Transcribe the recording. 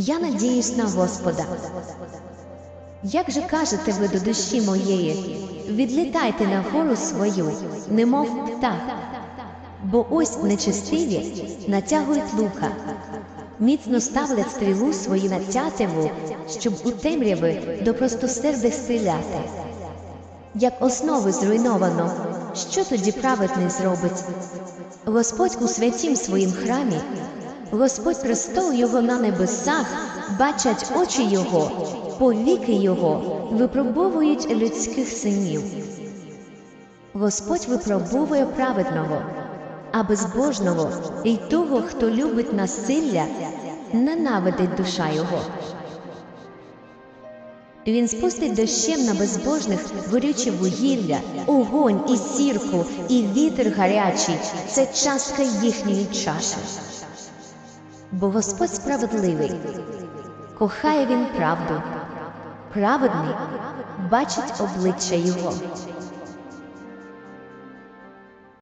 Я надіюсь на Господа. Як же кажете ви до душі моєї, відлітайте на гору свою, немов птах, бо ось нечестиві натягують лука, міцно ставлять стрілу свою натятиву, щоб у темряви до простосердих стріляти. Як основи зруйновано, що тоді праведний зробить? Господь у святім своїм храмі, Господь престол його на небесах, бачать очі його, повіки його випробовують людських синів. Господь випробовує праведного, а безбожного і того, хто любить насилля, ненавидить душа його. Він спустить дощем на безбожних горюче вугілля, огонь і сірку, і вітер гарячий це частка їхньої чаші. Бо Господь справедливий, кохає він правду, праведний бачить обличчя Його.